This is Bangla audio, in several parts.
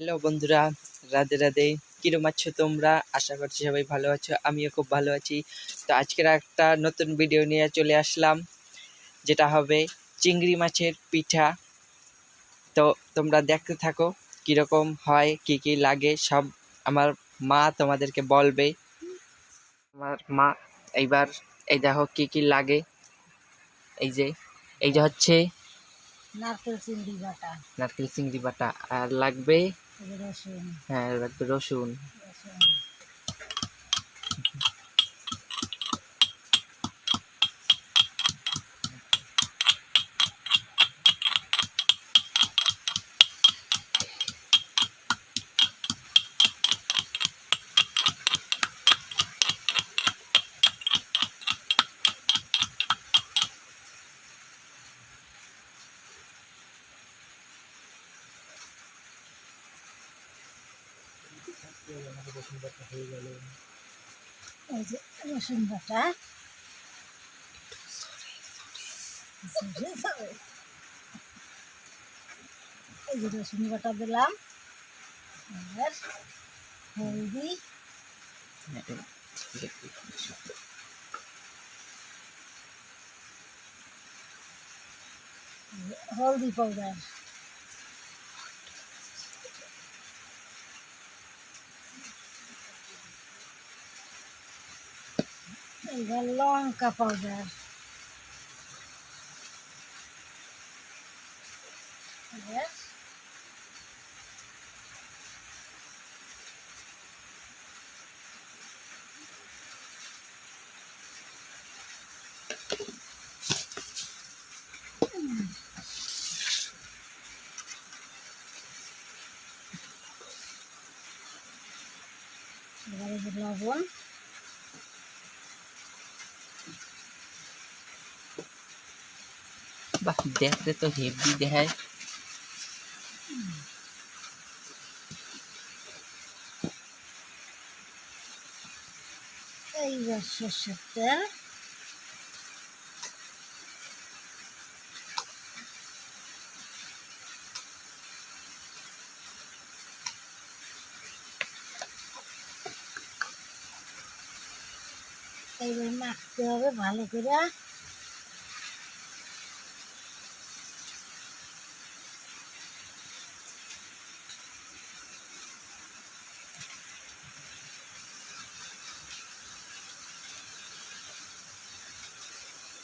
হ্যালো বন্ধুরা। রাধে রাধে। কিরম আছো তোমরা? আশা করছি সবাই ভালো আছো। আমিও খুব ভালো আছি। তো আজকের একটা নতুন ভিডিও নিয়ে চলে আসলাম যেটা হবে চিংড়ি মাছের পিঠা। তো তোমরা দেখতে থাকো কীরকম হয় কি কি লাগে সব আমার মা তোমাদেরকে বলবে। আমার মা এইবার এই দেখো কি কি লাগে। এই যে এই যে হচ্ছে নারকেল চিংড়ি বাটা। নারকেল চিংড়ি বাটা। আর লাগবে এই লাগবে রসুন। হ্যাঁ রসুন এই যে রসুন বাটা. এই যে রসুন বাটা দিলাম। আর হলদি। হলদি পাউডার এইবার লঙ্কা পাউডার এবার এবার এই যে লবণ বাহ দেখতে তো হেভি দেখায়। তেল এইবার মাখতে হবে ভালো করে।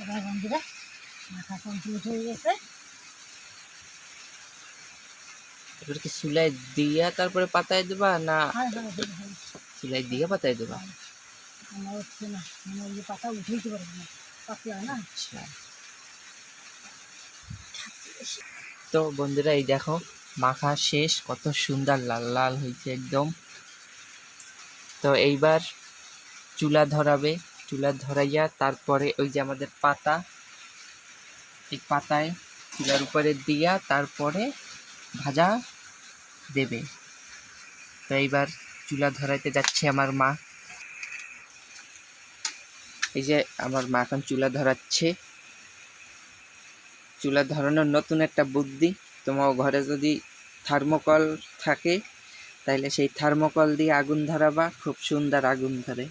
এবার বন্ধুরা মাখা কমপ্লিট হয়ে গেছে। এবার কি চুলাই দিয়া তারপরে পাতায় দেবা না চুলাই দিয়ে পাতায় দেবা। আমার উঠছে না আমার এই পাতা উঠেইতে পারব না পাতলা না। আচ্ছা। তো বন্ধুরা এই দেখো মাখা শেষ কত সুন্দর লাল লাল হয়েছে একদম। তো এইবার চুলা ধরাবে চুলা ধরাইয়া তারপরে ওই যে আমাদের পাতা এই পাতায় চুলার উপরে দিয়া তারপরে ভাজা দেবে। তো এইবার চুলা ধরাইতে যাচ্ছে আমার মা। এই যে আমার মা এখন চুলা ধরাচ্ছে। চুলা ধরানোর নতুন একটা বুদ্ধি। তোমার ঘরে যদি থার্মোকল থাকে, তাইলে সেই থার্মোকল দিয়ে আগুন ধরাবা, খুব সুন্দর আগুন ধরে।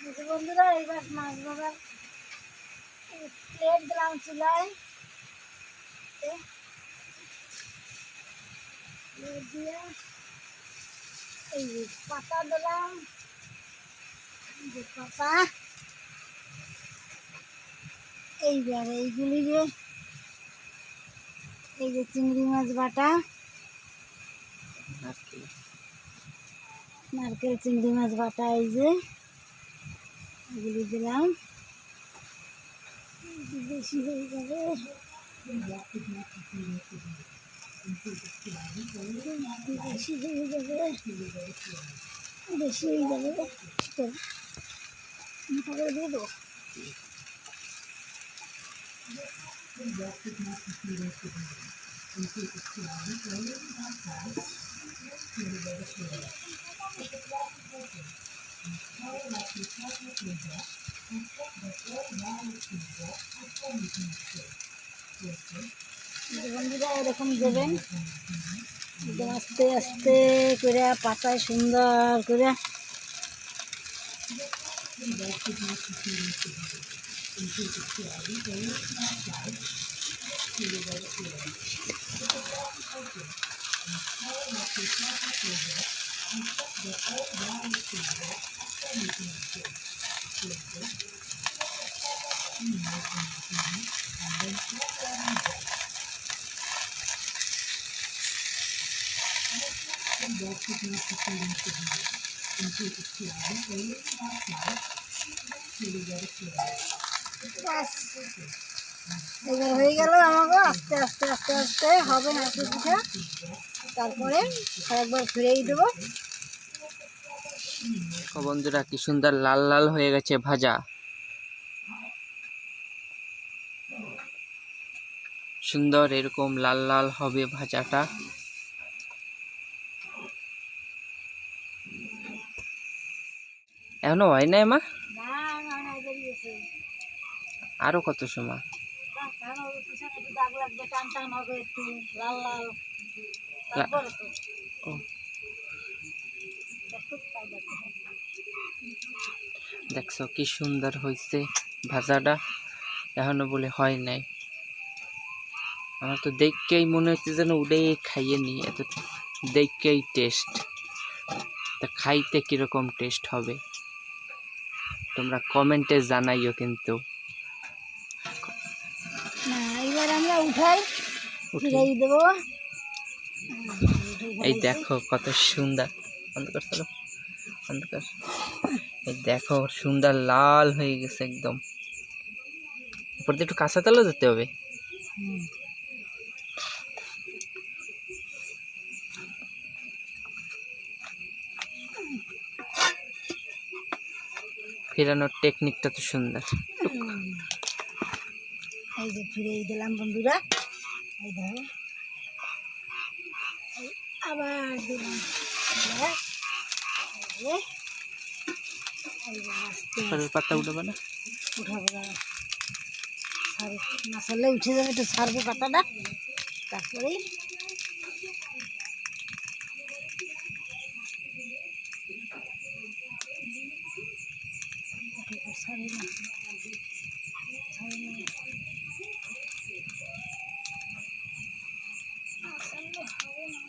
বন্ধুরা এইবার মাছ ভাজার প্লেট দিলাম চুলায়। দিয়ে এই পাতা দিলাম। যে পাতা এইবার এইগুলি যে এই যে চিংড়ি মাছ বাটা। নারকেল চিংড়ি মাছ বাটা এই যে। এগুলি দিলাম। বেশি হয়ে যাবে। বেশি হয়ে যাবে। বেশি হয়ে যাবে। মোটা করে দেবো যে এরকম দেবেন। আস্তে আস্তে করে পাতায় সুন্দর করে ব্যাস এবার হয়ে গেল আমাকে আস্তে আস্তে আস্তে আস্তে হবে পিঠা তারপরে আরেকবার ফিরেই দেবো। বন্ধুরা, কি সুন্দর লাল লাল হয়ে গেছে ভাজা। সুন্দর এরকম লাল লাল হবে ভাজাটা। এখনও হয় নাই মা? আরও কত সময়? দেখছ কি সুন্দর হয়েছে ভাজাটা? এখনও বলে হয় নাই। আমার তো দেখকেই মনে হচ্ছে যেন উড়ে খাইয়ে নি এত দেখকেই টেস্ট তা খাইতে কীরকম টেস্ট হবে? তোমরা কমেন্টে জানাইও কিন্তু। না এবার আমরা উঠাই উঠি। ফিরেই এই দেখো কত সুন্দর অন্ধকার চলো অন্ধকার। এই দেখো সুন্দর লাল হয়ে গেছে একদম। উপর দিয়ে একটু কাঁচা তেলও যেতে হবে। ফেরানোর টেকনিকটা তো সুন্দর। এই যে ফিরেই দিলাম বন্ধুরা। এই আবার দিলাম। পাতা উঠবে না? উঠাবো না। সারলে উঠে যাবে একটু সারবো পাতাটা। তারপরেই সারি না সারি না না সারলে হবে না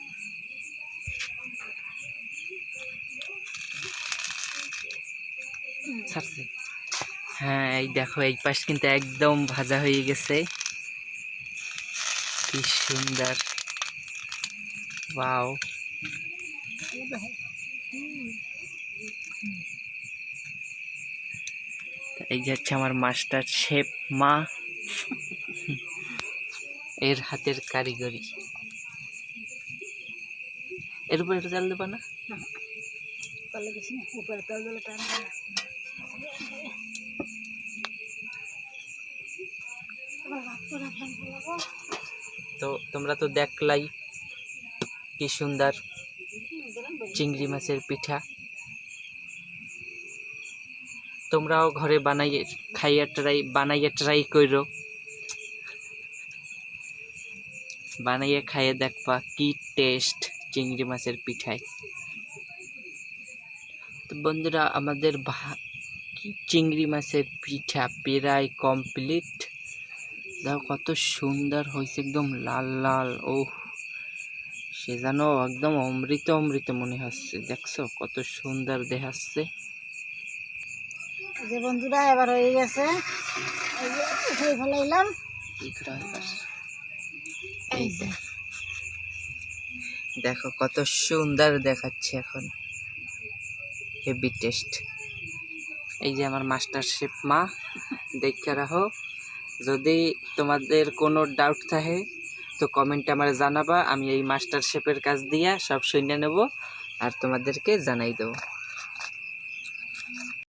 ছাড়ছে। হ্যাঁ এই দেখো, এই পাশ কিন্তু একদম ভাজা হয়ে গেছে। কি সুন্দর। ওয়াও। এই যে হচ্ছে আমার মাস্টার শেফ মা। এর হাতের কারিগরি। এর উপরে একটু জাল দেবা না? উপরে তো তোমরা তো দেখলাই কি সুন্দর চিংড়ি মাছের পিঠা। তোমরাও ঘরে বানাইয়ে, খাইয়া ট্রাই, বানাইয়া ট্রাই করো। বানাইয়ে খাইয়ে দেখবা কি টেস্ট চিংড়ি মাছের পিঠায়। তো বন্ধুরা, আমাদের চিংড়ি মাছের পিঠা প্রায় কমপ্লিট দেখো কত সুন্দর হয়েছে একদম লাল লাল। ও সে যেন একদম অমৃত অমৃত মনে হচ্ছে দেখছ? কত সুন্দর দেখাচ্ছে এই যে বন্ধুরা এবার হয়ে গেছে। ফেলাইলাম। এই যে। দেখো কত সুন্দর দেখাচ্ছে এখন। হেভি টেস্ট এই যে আমার মাস্টার শেফ মা দেখে রাখো। যদি তোমাদের কোনো ডাউট থাকে, তো কমেন্টে আমার জানাবা, আমি এই মাস্টার শেপের কাজ দিয়া সব শুনে নেব আর তোমাদেরকে জানাই দেবো।